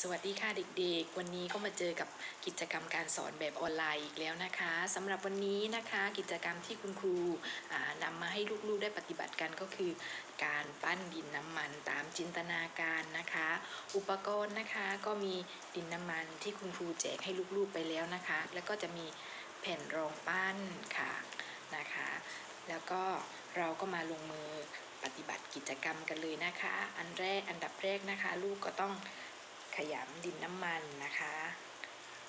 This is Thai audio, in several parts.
สวัสดีค่ะเด็กๆ วันนี้ก็มาเจอกับกิจกรรมการสอนแบบออนไลน์อีกแล้วนะคะสำหรับวันนี้นะคะกิจกรรมที่คุณครูอ่านำมาให้ลูกๆได้ปฏิบัติกันก็คือ การปั้นดินน้ำมันตามจินตนาการนะคะ อุปกรณ์นะคะก็มีดินน้ำมันที่คุณครูแจกให้ลูกๆไปแล้วนะคะ แล้วก็จะมีแผ่นรองปั้นค่ะนะคะ แล้วก็เราก็มาลงมือปฏิบัติกิจกรรมกันเลยนะคะ อันแรกอันดับแรกนะคะ ลูกก็ต้อง ขยำดินน้ำมันนะคะ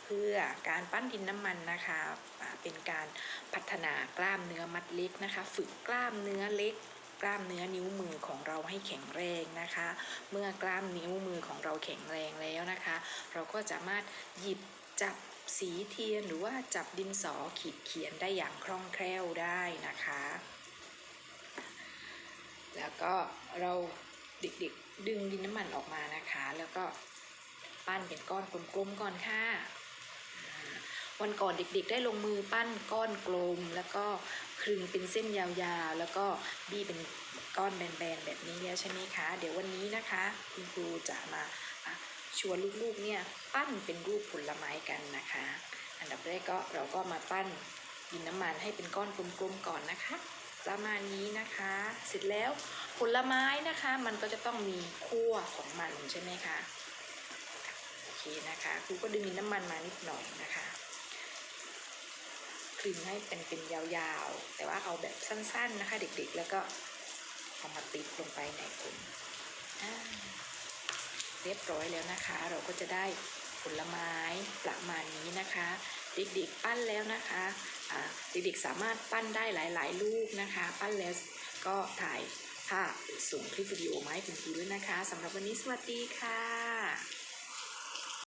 เพื่อการปั้นดินน้ำมันนะคะเป็นการพัฒนากล้ามเนื้อมัดเล็กนะคะ ฝึกกล้ามเนื้อเล็กกล้ามเนื้อนิ้วมือของเราให้แข็งแรงนะคะ เมื่อกล้ามนิ้วมือของเราแข็งแรงแล้วนะคะ เราก็สามารถหยิบจับสีเทียนหรือว่าจับดินสอขีดเขียนได้อย่างคล่องแคล่วได้นะคะ แล้วก็เราเด็กๆดึงดินน้ำมันออกมานะคะ แล้วก็ ปั้นเป็นก้อนกลมๆก่อนค่ะอ่าวันก่อนเด็กๆ ได้ลงมือปั้นก้อนกลม แล้วก็คลึงเป็นเส้นยาวๆ แล้วก็บี้เป็นก้อนแบนๆแบบนี้แล้วใช่ไหมคะ เดี๋ยววันนี้นะคะคุณครูจะมาะชวนลูกๆเนี่ยปั้นเป็นรูปผลไม้กันนะคะ อันดับแรกก็เราก็มาปั้นดินน้ำมันให้เป็นก้อนกลมๆก่อนนะคะ ประมาณนี้นะคะ เสร็จแล้วผลไม้นะคะ มันก็จะต้องมีขั้วของมันใช่ไหมคะ เคนะคะครูก็ดึงน้ำมันมานิดหน่อยนะคะคลึงให้เป็นเป็นยาวๆ แต่ว่าเอาแบบสั้นๆนะคะ เด็กๆ แล้วก็เอามาติดลงไปในถุงอ่าเรียบร้อยแล้วนะคะ เราก็จะได้ผลไม้ประมาณนี้นะคะ เด็กๆปั้นแล้วนะคะเด็กๆสามารถปั้นได้หลายๆ ลูกนะคะ ปั้นแล้วก็ถ่ายภาพส่งคลิปวิดีโอมาให้คุณครูด้วยนะคะสำหรับวันนี้สวัสดีค่ะ